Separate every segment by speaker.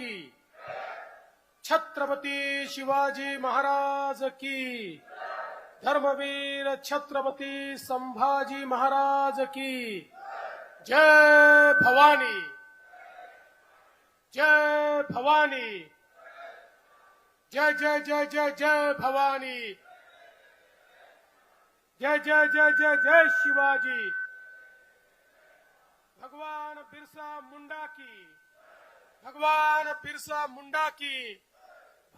Speaker 1: की। छत्रपती शिवाजी महाराज की। धर्मवीर छत्रपती संभाजी महाराज की। जय भवानी। जय भवानी। जय जय जय जय जय भवानी। जय जय जय जय जय शिवाजी। भगवान बिरसा मुंडा की। भगवान बिरसा मुंडा की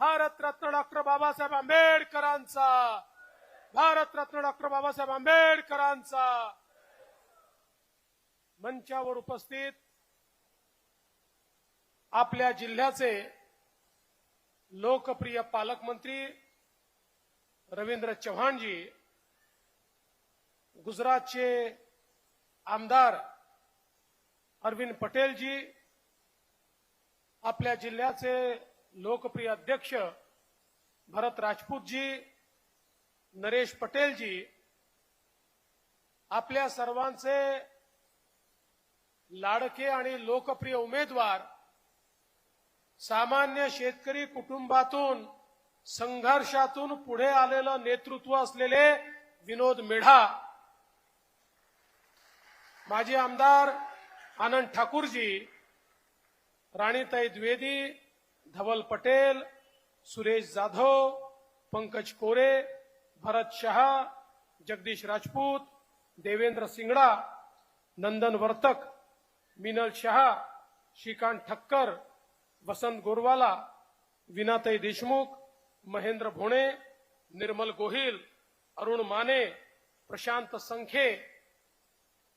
Speaker 1: भारत रत्न डॉक्टर बाबासाहेब आंबेडकरांचा भारत रत्न डॉक्टर बाबासाहेब आंबेडकरांचा. मंचावर उपस्थित आपल्या जिल्ह्याचे लोकप्रिय पालकमंत्री रवींद्र चव्हाणजी गुजरातचे आमदार अरविंद पटेलजी आपल्या जिल्ह्याचे लोकप्रिय अध्यक्ष भरत राजपूतजी नरेश पटेलजी आपल्या सर्वांचे लाडके आणि लोकप्रिय उमेदवार सामान्य शेतकरी कुटुंबातून संघर्षातून पुढे आलेलं नेतृत्व असलेले विनोद मेढा माजी आमदार आनंद ठाकूरजी राणीताई द्विवेदी धवल पटेल सुरेश जाधव पंकज कोरे भरत शहा जगदीश राजपूत देवेंद्र सिंगडा नंदन वर्तक मिनल शहा श्रीकांत ठक्कर वसंत गोरवाला विनाताई देशमुख महेंद्र भोणे निर्मल गोहिल अरुण माने प्रशांत संखे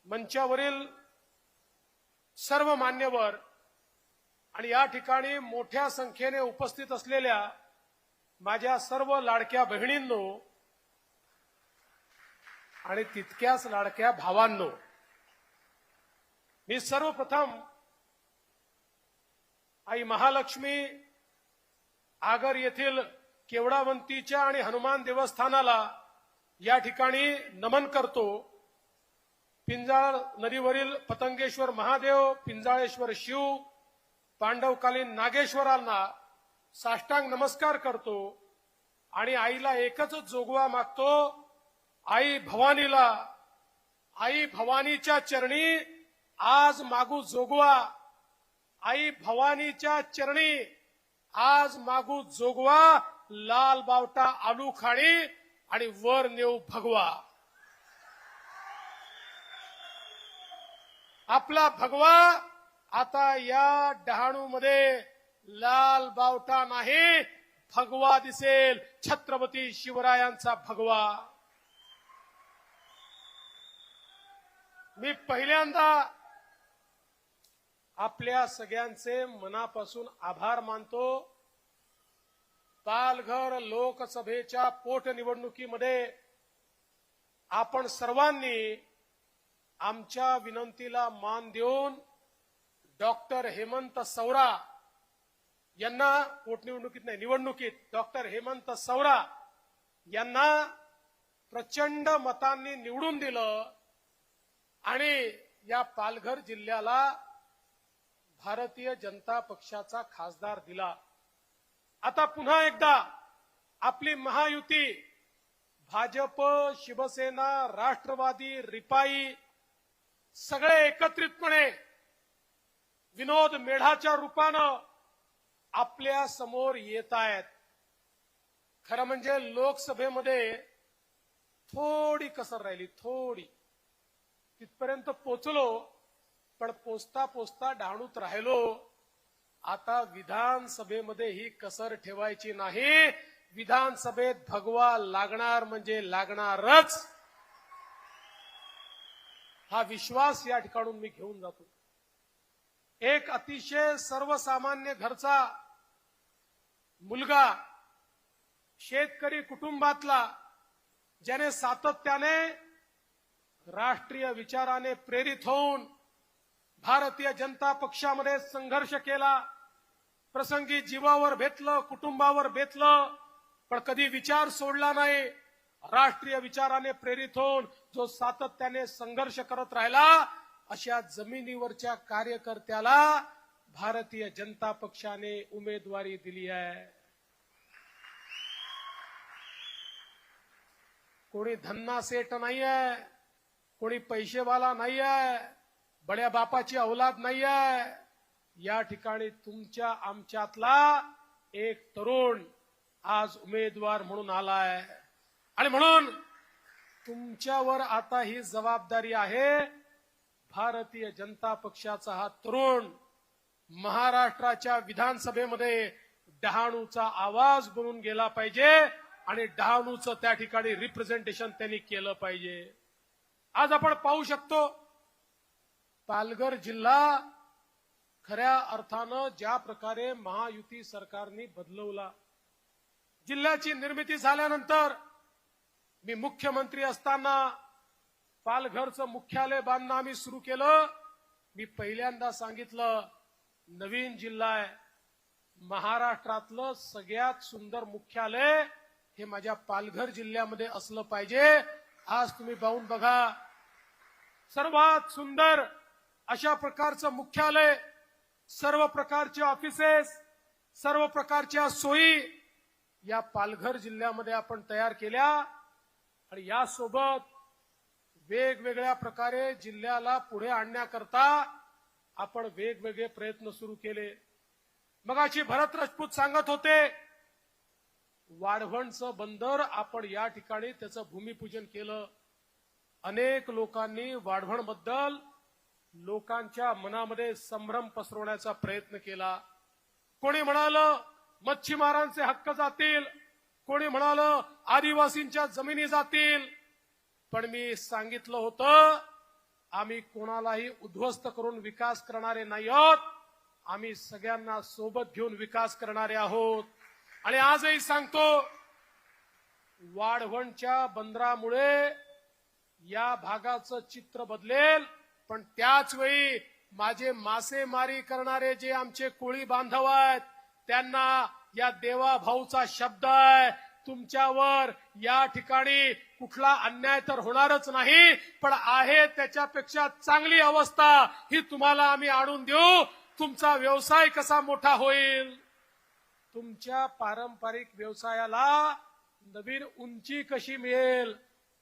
Speaker 1: मंचावरील सर्व मान्यवर आणि या ठिकाणी मोठ्या संख्येने उपस्थित असलेल्या माझ्या सर्व लाडक्या बहिणींनो आणि तितक्याच लाडक्या भावांनो मी सर्वप्रथम आई महालक्ष्मी आगर येथील केवडावंतीच्या आणि हनुमान देवस्थानाला या ठिकाणी नमन करतो. पिंजाळ नदीवरील पतंगेश्वर महादेव पिंजाळेश्वर शिव पांडवकालीन नागेश्वरांना साष्टांग नमस्कार करतो आणि आईला एकच जोगवा मागतो आई भवानीला आई भवानीच्या चरणी आज मागू जोगवा आई भवानीच्या चरणी आज मागू जोगवा लाल बावटा आलू खाणी आणि वर नेऊ भगवा. आपला भगवा आता या डहाणू मध्ये लाल बावटा नाही भगवा दिसेल. छत्रपती शिवरायांचा भगवा. मी पहिल्यांदा आपल्या सगळ्यांचे मनापासून आभार मानतो. पालघर लोकसभेच्या पोटनिवडणुकीमध्ये आपण सर्वांनी आमच्या विनंतीला मान देऊन डॉक्टर हेमंत सौरा यांना पोटनिवडणुकीत नाही निवडणुकीत डॉक्टर हेमंत सौरा यांना प्रचंड मतांनी निवडून दिलं आणि या पालघर जिल्ह्याला भारतीय जनता पक्षाचा खासदार दिला. आता पुन्हा एकदा आपली महायुती भाजप शिवसेना राष्ट्रवादी रिपाई सगळे एकत्रितपणे विनोद मेढाच्या रूपानं आपल्यासमोर येत आहेत खरं म्हणजे लोकसभेमध्ये थोडी कसर राहिली थोडी. तिथपर्यंत पोचलो पण पोचता पोचता डहाणूत राहिलो. आता विधानसभेमध्ये ही कसर ठेवायची नाही. विधानसभेत भगवा लागणार म्हणजे लागणारच. हा विश्वास या ठिकाणून मी घेऊन जातो. एक अतिशय सर्वसामान्य घरचा मुलगा शेतकरी कुटुंबातला ज्याने सातत्याने राष्ट्रीय विचाराने प्रेरित होऊन भारतीय जनता पक्षामध्ये संघर्ष केला प्रसंगी जीवावर बेतलं कुटुंबावर बेतलं पण कधी विचार सोडला नाही राष्ट्रीय विचाराने प्रेरित होऊन जो सातत्याने संघर्ष करत राहिला अशा जमिनीवरच्या कार्यकर्त्याला भारतीय जनता पक्षाने उमेदवारी दिली आहे. कोणी धन्ना सेट नाही आहे कोणी पैसेवाला नाही आहे बड्या बापाची औलाद नाही आहे या ठिकाणी तुमच्या आमच्यातला एक तरुण आज उमेदवार म्हणून आलाय. आणि म्हणून तुमच्यावर आता ही जबाबदारी आहे. भारतीय जनता पक्षाचा हा तरुण महाराष्ट्राच्या विधानसभेमध्ये डहाणूचा आवाज बनून गेला पाहिजे आणि डहाणूचं त्या ठिकाणी रिप्रेझेंटेशन त्यांनी केलं पाहिजे. आज आपण पाहू शकतो पालघर जिल्हा खऱ्या अर्थानं ज्या प्रकारे महायुती सरकारने बदलवला. जिल्ह्याची निर्मिती झाल्यानंतर मी मुख्यमंत्री असताना पालघरचं मुख्यालय बांधणं आम्ही सुरू केलं. मी पहिल्यांदा सांगितलं नवीन जिल्हा आहे. महाराष्ट्रातलं सगळ्यात सुंदर मुख्यालय हे माझ्या पालघर जिल्ह्यामध्ये असलं पाहिजे. आज तुम्ही पाहून बघा. सर्वात सुंदर अशा प्रकारचं मुख्यालय सर्व प्रकारचे ऑफिसेस सर्व प्रकारच्या सोयी या पालघर जिल्ह्यामध्ये आपण तयार केल्या. आणि यासोबत वेगवेगळ्या प्रकारे जिल्ह्याला पुढे आणण्याकरता आपण वेगवेगळे प्रयत्न सुरू केले. मगाशी भरत राजपूत सांगत होते वाढवणचं बंदर आपण या ठिकाणी त्याचं भूमिपूजन केलं. अनेक लोकांनी वाढवणबद्दल लोकांच्या मनामध्ये संभ्रम पसरवण्याचा प्रयत्न केला. कोणी म्हणालं मच्छीमारांचे हक्क जातील? कोणी म्हणालं आदिवासींच्या जमिनी जातील? पण मी सांगितलं होतं आम्ही कोणालाही उद्ध्वस्त करून विकास करणारे नाही आहोत. आम्ही सगळ्यांना सोबत घेऊन विकास करणारे आहोत. आणि आजही सांगतो वाढवणच्या बंदरामुळे या भागाचं चित्र बदलेल पण त्याच वेळी माझे मासेमारी करणारे जे आमचे कोळी बांधव आहेत त्यांना या देवा भाऊचा शब्द आहे तुमच्यावर या ठिकाणी कुठला अन्याय तर होणारच नाही पण आहे त्याच्यापेक्षा चांगली अवस्था ही तुम्हाला आम्ही आणून देऊ. तुमचा व्यवसाय कसा मोठा होईल? तुमच्या पारंपरिक व्यवसायाला नवीन उंची कशी मिळेल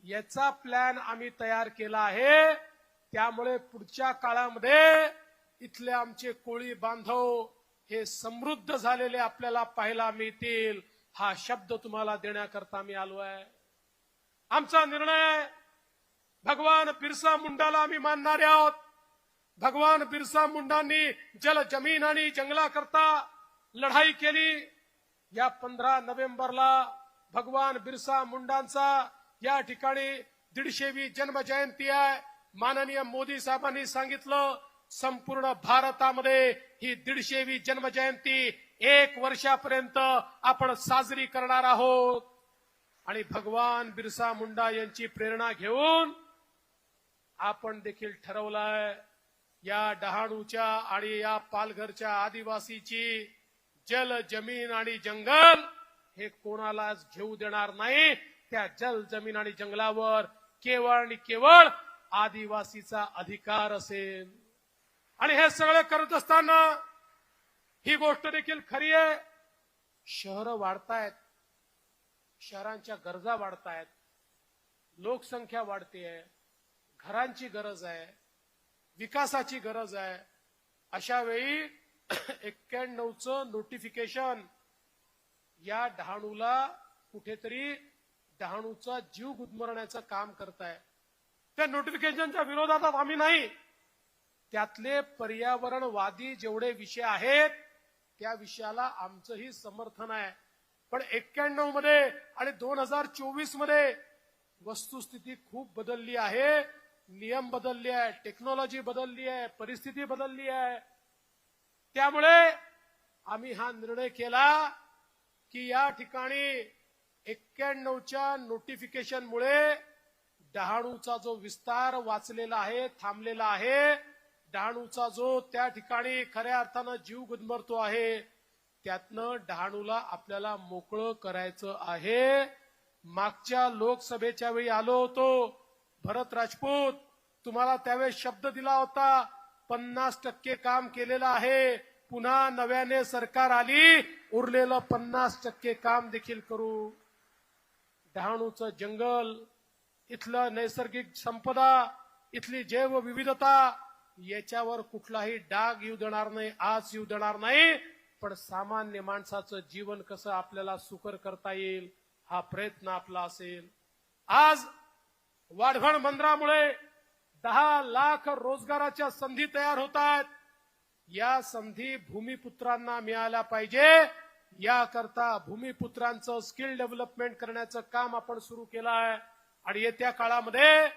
Speaker 1: याचा प्लॅन आम्ही तयार केला आहे. त्यामुळे पुढच्या काळामध्ये इथले आमचे कोळी बांधव हे समृद्ध झालेले आपल्याला पाहायला मिळतील. हा शब्द तुम्हाला देण्याकरता मी आलो आहे. आमचा निर्णय भगवान बिरसा मुंडाला आम्ही मानणारे आहोत. भगवान बिरसा मुंडांनी जल जमीन आणि जंगलाकरता लढाई केली. या पंधरा नोव्हेंबरला भगवान बिरसा मुंडांचा या ठिकाणी दीडशेवी जन्म जयंती आहे. माननीय मोदी साहेबांनी सांगितलं संपूर्ण भारतामध्ये ही दीडशेवी जन्म जयंती एक वर्षापर्यंत आपण साजरी करणार आहोत. आणि भगवान बिरसा मुंडा यांची प्रेरणा घेऊन आपण देखील ठरवलंय या डहाणूच्या आणि या पालघरच्या आदिवासीची जल जमीन आणि जंगल हे कोणालाच घेऊ देणार नाही. त्या जल जमीन आणि जंगलावर केवळ आणि केवळ आदिवासीचा अधिकार असेल. आणि हे सगळं करत असताना ही गोष्ट देखील खरी आहे. शहरं वाढतायत. शहरांच्या गरजा वाढतायत. लोकसंख्या वाढते आहे घरांची गरज आहे. विकासाची गरज आहे. अशा वेळी एक्क्याण्णवचं नोटिफिकेशन या डहाणूला कुठेतरी डहाणूचा जीव गुदमरण्याचं काम करताय. त्या नोटिफिकेशनच्या विरोधात आम्ही नाही. त्यातले पर्यावरणवादी जेवढे विषय आहेत त्या विषयाला आमचंही समर्थन आहे. पण एक्क्याण्णवमध्ये आणि दोन हजार चोवीसमध्ये वस्तुस्थिती खूप बदलली आहे. नियम बदलले आहे टेक्नॉलॉजी बदलली आहे परिस्थिती बदलली आहे. त्यामुळे आम्ही हा निर्णय केला की या ठिकाणी एक्क्याण्णवच्या नोटिफिकेशनमुळे डहाणूचा जो विस्तार वाचलेला आहे थांबलेला आहे डहाणूचा जो त्या ठिकाणी खऱ्या अर्थानं जीव गुदमरतो आहे त्यातनं डहाणूला आपल्याला मोकळं करायचं आहे. मागच्या लोकसभेच्या वेळी आलो होतो भरत राजपूत तुम्हाला त्यावेळेस शब्द दिला होता पन्नास टक्के काम केलेलं आहे पुन्हा नव्याने सरकार आली उरलेलं पन्नास टक्के काम देखील करू. डहाणूचं जंगल इथलं नैसर्गिक संपदा इथली जैव विविधता याच्यावर कुठलाही डाग येऊ देणार नाही आज येऊ देणार नाही. पण सामान्य माणसाचं जीवन कसं आपल्याला सुकर करता येईल हा प्रयत्न आपला असेल. आज वाढवण बंदरामुळे दहा लाख रोजगाराच्या संधी तयार होत आहेत. या संधी भूमिपुत्रांना मिळाल्या पाहिजे. याकरता भूमिपुत्रांचं स्किल डेव्हलपमेंट करण्याचं काम आपण सुरू केलं आहे. आणि येत्या काळामध्ये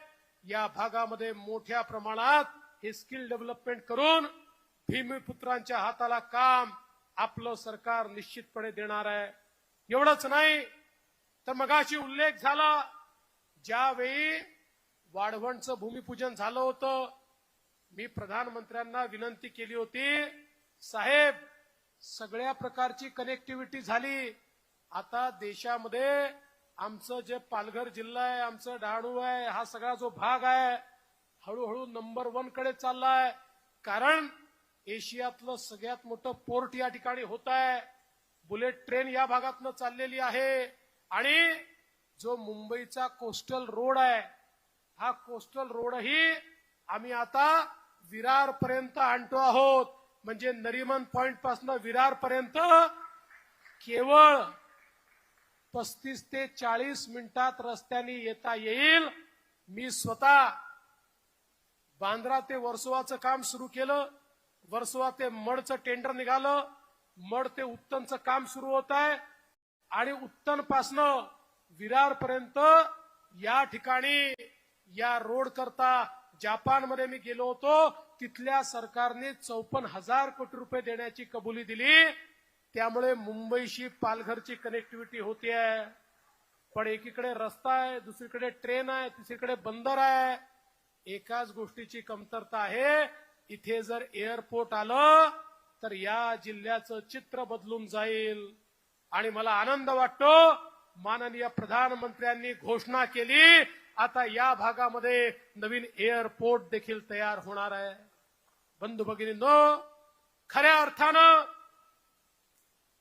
Speaker 1: या भागामध्ये मोठ्या प्रमाणात हे स्किल डेव्हलपमेंट करून भूमिपुत्रांच्या हाताला काम आपलं सरकार निश्चितपणे देणार आहे. एवढंच नाही तर मगाशी उल्लेख झाला ज्यावेळी वाढवणचं भूमिपूजन झालं होतं मी प्रधानमंत्र्यांना विनंती केली होती साहेब सगळ्या प्रकारची कनेक्टिव्हिटी झाली. आता देशामध्ये आमचं जे पालघर जिल्हा आहे आमचं डहाणू आहे हा सगळा जो भाग आहे हळूहळू नंबर वनकडे चाललाय. कारण एशियातलं सगळ्यात मोठं पोर्ट या ठिकाणी होत आहे बुलेट ट्रेन या भागातनं चाललेली आहे. आणि जो मुंबईचा कोस्टल रोड आहे हा कोस्टल रोडही आम्ही आता विरार पर्यंत आणतो आहोत. म्हणजे नरिमन पॉइंटपासून विरार पर्यंत केवळ पस्तीस ते चाळीस मिनिटात रस्त्याने येता येईल. मी स्वतः बांद्रा ते वर्सोवाचं काम सुरू केलं वर्सोवा ते मडचं टेंडर निघालं मड ते उत्तनचं काम सुरू होत आहे. आणि उत्तन पासनं विरार पर्यंत या ठिकाणी या रोड करता जपानमध्ये मी गेलो होतो. तिथल्या सरकारने चौपन्न हजार कोटी रुपये देण्याची कबुली दिली. त्यामुळे मुंबईशी पालघरची कनेक्टिव्हिटी होती आहे पण एकीकडे रस्ता आहे दुसरीकडे ट्रेन आहे तिसरीकडे बंदर आहे. एकाच गोष्टीची कमतरता आहे. इथे जर एअरपोर्ट आलं तर या जिल्ह्याचं चित्र बदलून जाईल. आणि मला आनंद वाटतो माननीय प्रधानमंत्र्यांनी घोषणा केली आता या भागामध्ये नवीन एअरपोर्ट देखील तयार होणार आहे. बंधू भगिनींनो खऱ्या अर्थानं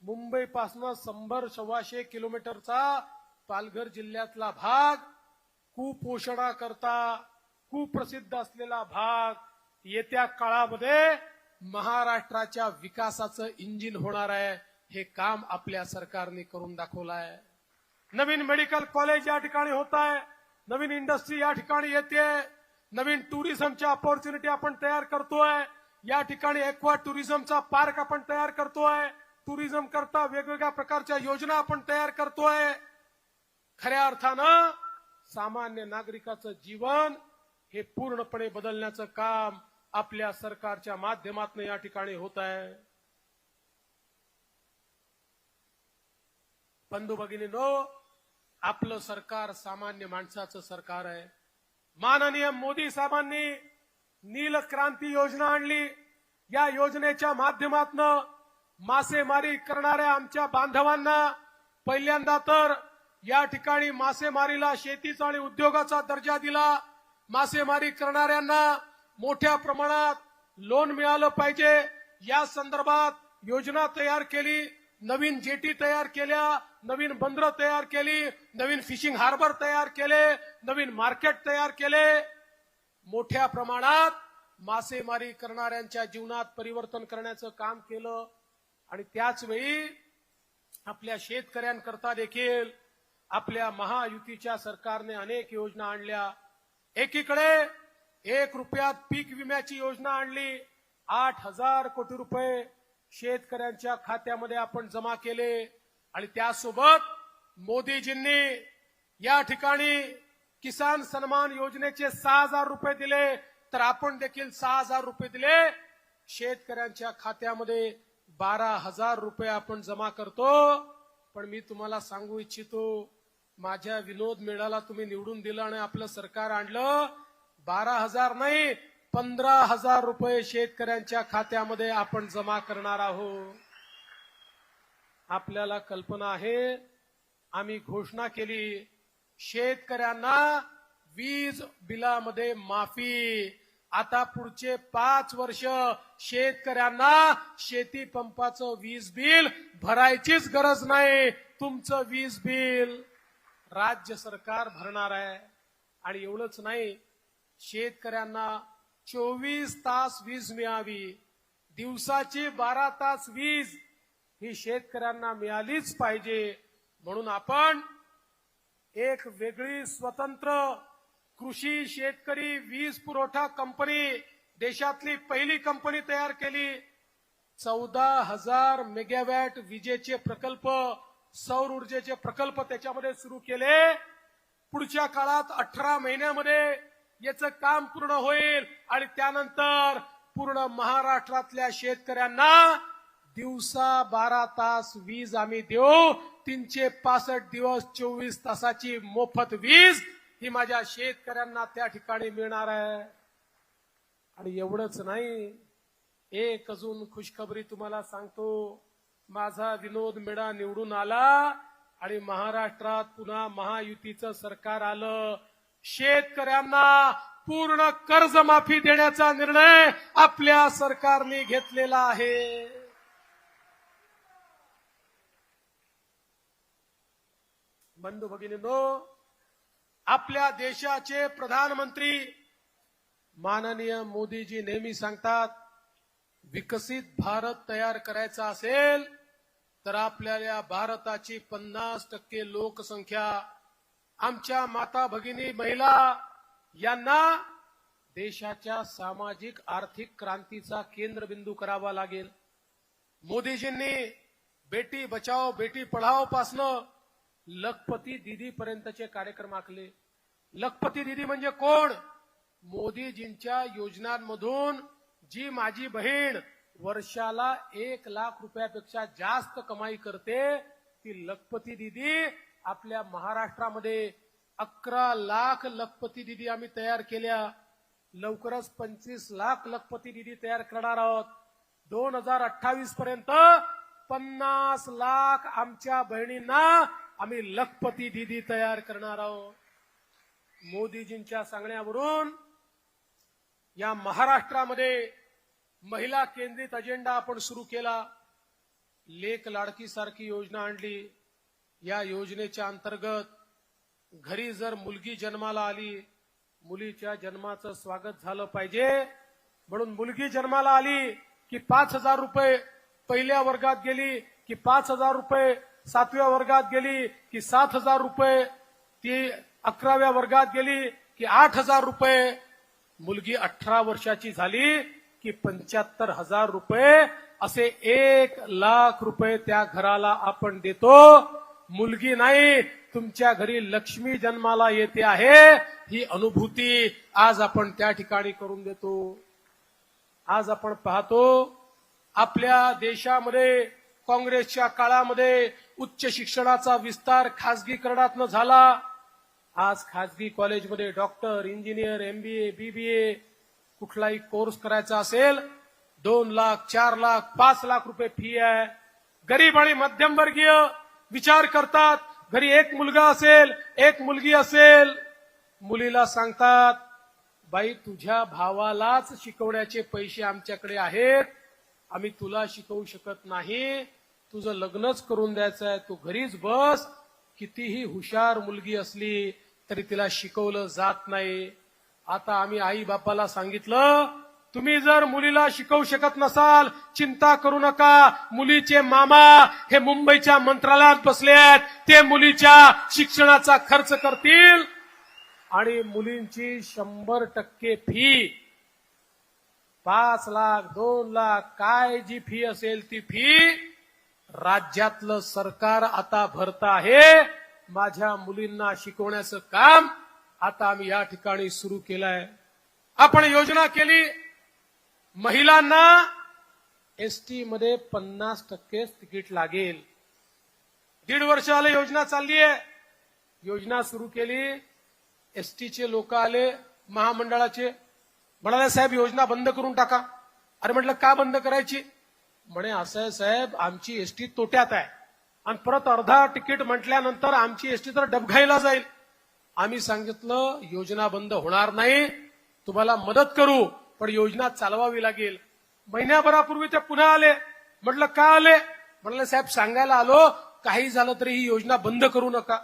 Speaker 1: मुंबईपासनं शंभर सव्वाशे किलोमीटरचा पालघर जिल्ह्यातला भाग कुपोषणाकरता कुप्रसिद्ध असलेला भाग येत्या काळामध्ये महाराष्ट्राच्या विकासाचं इंजिन होणार आहे हे काम आपल्या सरकारने करून दाखवलं आहे. नवीन मेडिकल कॉलेज या ठिकाणी होत आहे नवीन इंडस्ट्री या ठिकाणी येते नवीन टुरिझमच्या ऑपॉर्च्युनिटी आपण तयार करतोय या ठिकाणी एक्वा टुरिझमचा पार्क आपण तयार करतोय टुरिझम करता वेगवेगळ्या प्रकारच्या योजना आपण तयार करतोय. खऱ्या अर्थानं सामान्य नागरिकाचं जीवन हे पूर्णपणे बदलण्याचं काम आपल्या सरकारच्या माध्यमातून या ठिकाणी होत आहे. बंधू भगिनीनो आपलं सरकार सामान्य माणसाचं सरकार आहे. माननीय मोदी साहेबांनी नील क्रांती योजना आणली. या योजनेच्या माध्यमातून मासेमारी करणाऱ्या आमच्या बांधवांना पहिल्यांदा तर या ठिकाणी मासेमारीला शेतीचा आणि उद्योगाचा दर्जा दिला. मासेमारी करणाऱ्यांना मोठ्या प्रमाणात लोन मिळालं पाहिजे. या संदर्भात योजना तयार केली नवीन जेटी तयार केल्या नवीन बंदरं तयार केली नवीन फिशिंग हार्बर तयार केले नवीन मार्केट तयार केले. मोठ्या प्रमाणात मासेमारी करणाऱ्यांच्या जीवनात परिवर्तन करण्याचं काम केलं आणि त्याच वेळी आपल्या शेतकऱ्यांकरता देखील आपल्या महायुतीच्या सरकारने अनेक योजना आणल्या. एकीकडे एक रुपयात पीक विम्याची योजना आणली आठ हजार कोटी रुपये शेतकऱ्यांच्या खात्यामध्ये आपण जमा केले आणि त्यासोबत मोदीजींनी या ठिकाणी किसान सन्मान योजनेचे सहा हजार रुपये दिले. तर आपण देखील सहा हजार रुपये दिले. शेतकऱ्यांच्या खात्यामध्ये बारा हजार रुपये आपण जमा करतो. पण मी तुम्हाला सांगू इच्छितो माझ्या विनोद मेळाला तुम्ही निवडून दिलं आणि आपलं सरकार आणलं. बारा हजार नाही पंधरा हजार रुपये शेतकऱ्यांच्या खात्यामध्ये आपण जमा करणार आहोत. आपल्याला कल्पना आहे आम्ही घोषणा केली शेतकऱ्यांना वीज बिलामध्ये माफी. आता पुढचे पाच वर्ष शेतकऱ्यांना शेती पंपाचं वीज बिल भरायचीच गरज नाही. तुमचं वीज बिल राज्य सरकार भरणार आहे. आणि एवढंच नाही शेतकऱ्यांना चोवीस तास वीज मिळावी. दिवसाची बारा तास वीज ही शेतकऱ्यांना मिळालीच पाहिजे. म्हणून आपण एक वेगळी स्वतंत्र कृषी शेतकरी वीज पुरवठा कंपनी देशातली पहिली कंपनी तयार केली. चौदा हजार मेगावॅट विजेचे प्रकल्प सौर ऊर्जेचे प्रकल्प त्याच्यामध्ये सुरू केले पुढच्या काळात अठरा महिन्यामध्ये याचं काम पूर्ण होईल आणि त्यानंतर पूर्ण महाराष्ट्रातल्या शेतकऱ्यांना दिवसा बारा तास वीज आम्ही देऊ तीनशे पासष्ट दिवस चोवीस तासाची मोफत वीज ही माझ्या शेतकऱ्यांना त्या ठिकाणी मिळणार आहे. आणि एवढंच नाही एक अजून खुशखबरी तुम्हाला सांगतो माझा विनोद मेडा निवडून आला आणि महाराष्ट्रात पुन्हा महायुतीचं सरकार आलं. शेतकऱ्यांना पूर्ण कर्जमाफी देण्याचा निर्णय आपल्या सरकारने घेतलेला आहे. बंधू भगिनींनो आपल्या देशाचे प्रधानमंत्री माननीय मोदीजी नेहमी सांगतात विकसित भारत तयार करायचा असेल तर आपल्याला भारताची पन्नास टक्के लोकसंख्या आमच्या माता भगिनी महिला यांना देशाच्या सामाजिक आर्थिक क्रांतीचा केंद्रबिंदू करावा लागेल. मोदीजींनी बेटी बचाओ बेटी पढाओ पासनं लखपती दिदी पर्यंतचे कार्यक्रम आखले. लखपती दिदी म्हणजे कोण? मोदीजींच्या योजनांमधून जी माझी बहीण वर्षाला एक लाख रुपयापेक्षा जास्त कमाई करते ती लखपती दिदी आपल्या महाराष्ट्रामध्ये अकरा लाख लखपती दिदी आम्ही तयार केल्या. लवकरच पंचवीस लाख लखपती दिदी तयार करणार आहोत. दोन हजार अठ्ठावीस पर्यंत पन्नास लाख आमच्या बहिणींना आम्ही लखपती दिदी तयार करणार आहोत. मोदीजींच्या सांगण्यावरून या महाराष्ट्रामध्ये महिला केंद्रित अजेंडा आपण सुरू केला. लेख लाडकी सारखी योजना आणली. या योजनेच्या अंतर्गत घरी जर मुलगी जन्माला आली मुलीच्या जन्माचं स्वागत झालं पाहिजे. म्हणून मुलगी जन्माला आली की पाच हजार रुपये पहिल्या वर्गात गेली की पाच हजार रुपये सातव्या वर्गात गेली की सात हजार रुपये. ती अकराव्या वर्गात गेली की आठ हजार रुपये. मुलगी अठरा वर्षाची झाली की पंच्याहत्तर हजार रुपये असे एक लाख रुपये त्या घराला आपण देतो. मुलगी नाही तुमच्या घरी लक्ष्मी जन्माला येते आहे ही अनुभूती आज आपण त्या ठिकाणी करून देतो. आज आपण पाहतो आपल्या देशामध्ये काँग्रेसच्या काळामध्ये उच्च शिक्षणाचा विस्तार खासगीकरणात झाला. आज खासगी कॉलेजमध्ये डॉक्टर इंजिनियर एमबीए बीबीए कुठलाही कोर्स करायचा असेल दोन लाख चार लाख पाच लाख रुपये फी आहे. गरीब आणि मध्यमवर्गीय विचार करतात घरी एक मुलगा असेल एक मुलगी असेल. मुलीला सांगतात बाई तुझ्या भावालाच शिकवण्याचे पैसे आमच्याकडे आहेत. आम्ही तुला शिकवू शकत नाही. तुझं लग्नच करून द्यायचं आहे तू घरीच बस. कितीही हुशार मुलगी असली तरी तिला शिकवलं जात नाही. आता आम्ही आई बापाला सांगितलं तुम्ही जर मुलीला शिकवू शकत नसाल चिंता करू नका. मुलीचे मामा हे मुंबईच्या मंत्रालयात बसले आहेत. ते मुलीच्या शिक्षणाचा खर्च करतील. आणि मुलींची शंभर टक्के फी. पाच लाख दोन लाख काय जी फी असेल ती फी राज्यातलं सरकार आता भरत आहे. माझ्या मुलींना शिकवण्याचं काम आता आम्ही या ठिकाणी सुरू केलंय. आपण योजना केली महिलांना एसटी मध्ये पन्नास टक्के तिकीट लागेल. दीड वर्ष आले योजना चालली आहे. योजना सुरू केली एसटीचे लोक आले महामंडळाचे. म्हणाले साहेब योजना बंद करून टाका. अरे म्हटलं का बंद करायची? म्हणे असं साहेब आमची एसटी तोट्यात आहे. आणि परत अर्धा तिकीट म्हटल्यानंतर आमची एसटी तर डबघाईला जाईल. आम्ही सांगितलं योजना बंद होणार नाही. तुम्हाला मदत करू पण योजना चालवावी लागेल. महिन्याभरापूर्वी ते पुन्हा आले. म्हटलं का आले? म्हटलं साहेब सांगायला आलो काही झालं तरी ही योजना बंद करू नका.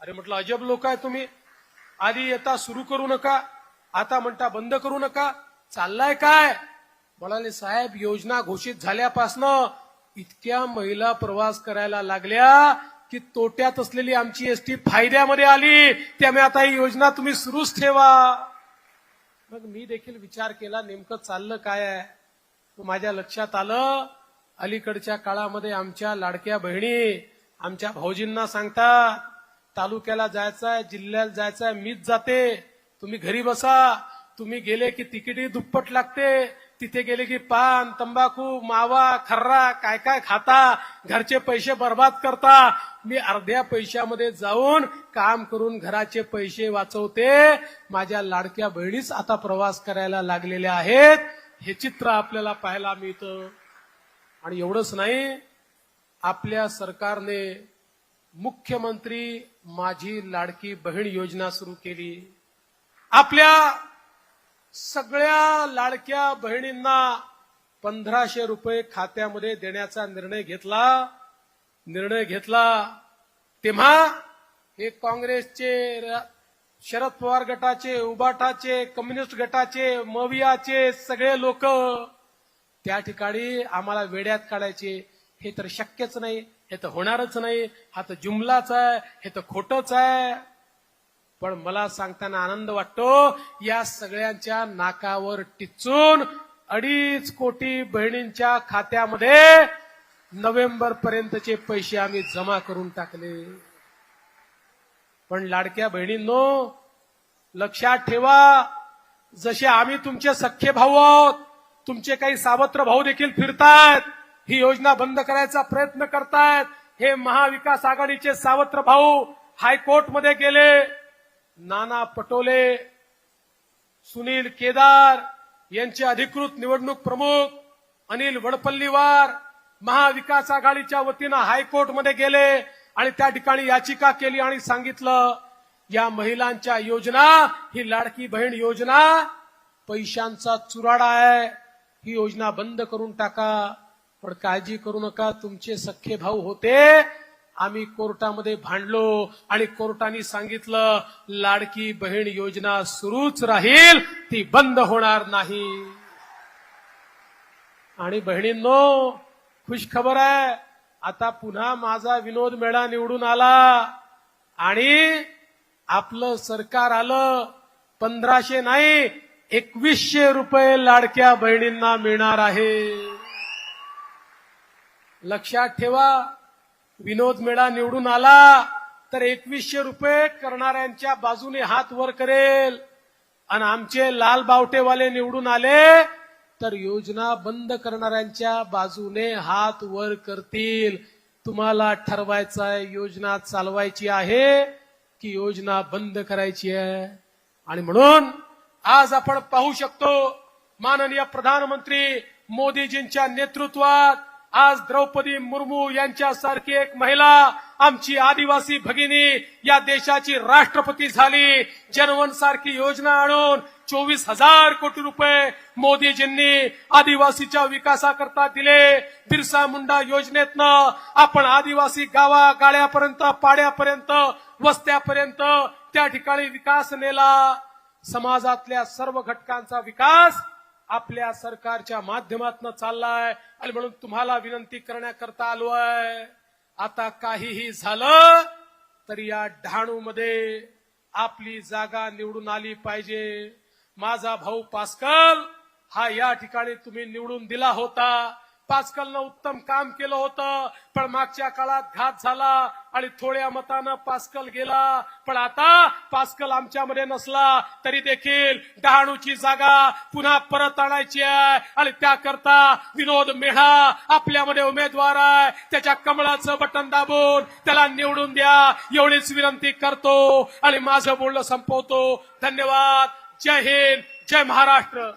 Speaker 1: अरे म्हटलं अजब लोक आहे तुम्ही. आधी येता सुरू करू नका. आता म्हणता बंद करू नका. चाललाय काय? म्हणाले साहेब योजना घोषित झाल्यापासनं इतक्या महिला प्रवास करायला लागल्या की तोट्यात असलेली आमची एसटी फायद्यामध्ये आली. त्यामुळे आता ही योजना तुम्ही सुरूच ठेवा. मग मी देखील विचार केला नेमकं चाललं काय आहे? माझ्या लक्षात आलं. अलीकडच्या काळामध्ये आमच्या लाडक्या बहिणी आमच्या भाऊजींना सांगतात तालुक्याला जायचंय जिल्ह्याला जायचंय मीच जाते. तुम्ही घरी बसा. तुम्ही गेले की तिकीटही दुप्पट लागते. तिथे गेले की पान तंबाखू मावा खर्रा काय काय खाता घरचे पैसे बर्बाद करता. मी अर्ध्या पैशामध्ये जाऊन काम करून घराचे पैसे वाचवते. माझ्या लाडक्या बहिणीच आता प्रवास करायला लागलेल्या आहेत. हे चित्र आपल्याला पाहायला मिळतं. आणि एवढंच नाही आपल्या सरकारने मुख्यमंत्री माझी लाडकी बहीण योजना सुरू केली. आपल्या सगळ्या लाडक्या बहिणींना पंधराशे रुपये खात्यामध्ये देण्याचा निर्णय घेतला. निर्णय घेतला. तेव्हा हे काँग्रेसचे र- शरद पवार गटाचे उबाटाचे कम्युनिस्ट गटाचे मवियाचे सगळे लोक त्या ठिकाणी आम्हाला वेड्यात काढायचे. हे तर शक्यच नाही हे तर होणारच नाही. हा तर जुमलाच आहे हे तर खोटंच आहे. पण मला सांगताना आनंद वाटतो या सगळ्यांच्या नाकावर टिचून अडीच कोटी बहिणींच्या खात्यामध्ये नोव्हेंबर पर्यंतचे पैसे आम्ही जमा करून टाकले. पण लाडक्या बहिणींनो लक्षात ठेवा जसे आम्ही तुमचे सख्खे भाऊ आहोत तुमचे काही सावत्र भाऊ देखील फिरतायत ही योजना बंद करायचा प्रयत्न करतायत हे महाविकास आघाडीचे सावत्र भाऊ हायकोर्टमध्ये गेले. नाना पटोले सुनील केदार यांचे अधिकृत निवडणूक प्रमुख अनिल वडपल्लीवार महाविकास आघाडीच्या वतीनं हायकोर्टमध्ये गेले आणि त्या ठिकाणी याचिका केली आणि सांगितलं या महिलांच्या योजना ही लाडकी बहीण योजना पैशांचा चुराडा आहे ही योजना बंद करून टाका पण काळजी करू नका तुमचे सख्खे भाऊ होते आम्ही कोर्टामध्ये भांडलो आणि कोर्टाने सांगितलं लाडकी बहीण योजना सुरूच राहील ती बंद होणार नाही. आणि बहिणींनो खुश खबर आहे आता पुन्हा माझा विनोद मेळा निवडून आला. आणि आपलं सरकार आलं पंधराशे नाही एकवीसशे रुपये लाडक्या बहिणींना मिळणार आहे. लक्षात ठेवा विनोद मेळा निवडून आला तर एकवीसशे रुपये करणाऱ्यांच्या बाजूने हात वर करेल. आणि आमचे लाल बावटेवाले निवडून आले तर योजना बंद करणाऱ्यांच्या बाजूने हात वर करतील. तुम्हाला ठरवायचं आहे योजना चालवायची आहे की योजना बंद करायची आहे? आणि म्हणून आज आपण पाहू शकतो माननीय प्रधानमंत्री मोदीजींच्या नेतृत्वात आज द्रौपदी मुर्मू यांच्यासारखी एक महिला आमची आदिवासी भगिनी या देशाची राष्ट्रपती झाली. जनवन सारखी योजना आणून चोवीस हजार कोटी रुपये मोदीजींनी आदिवासीच्या विकासाकरता दिले. बिरसा मुंडा योजनेतनं आपण आदिवासी गावा गाड्यापर्यंत पाड्यापर्यंत वस्त्यापर्यंत त्या ठिकाणी विकास नेला. समाजातल्या सर्व घटकांचा विकास आपल्या सरकारच्या माध्यमातून चाललाय. आणि म्हणून तुम्हाला विनंती करण्याकरता आलो आहे. आता काहीही झालं तर या डहाणूमध्ये आपली जागा निवडून आली पाहिजे. माझा भाऊ पास्कल हा या ठिकाणी तुम्ही निवडून दिला होता. पास्कलनं उत्तम काम केलं होतं पण मागच्या काळात घात झाला आणि थोड्या मतानं पास्कल गेला. पण आता पास्कल आमच्यामध्ये नसला तरी देखील डहाणूची जागा पुन्हा परत आणायची आहे. आणि त्याकरता विनोद मेढा आपल्यामध्ये उमेदवार आहे. त्याच्या कमळाचं बटन दाबून त्याला निवडून द्या. एवढीच विनंती करतो आणि माझं बोलणं संपवतो. धन्यवाद. जय हिंद. जय महाराष्ट्र.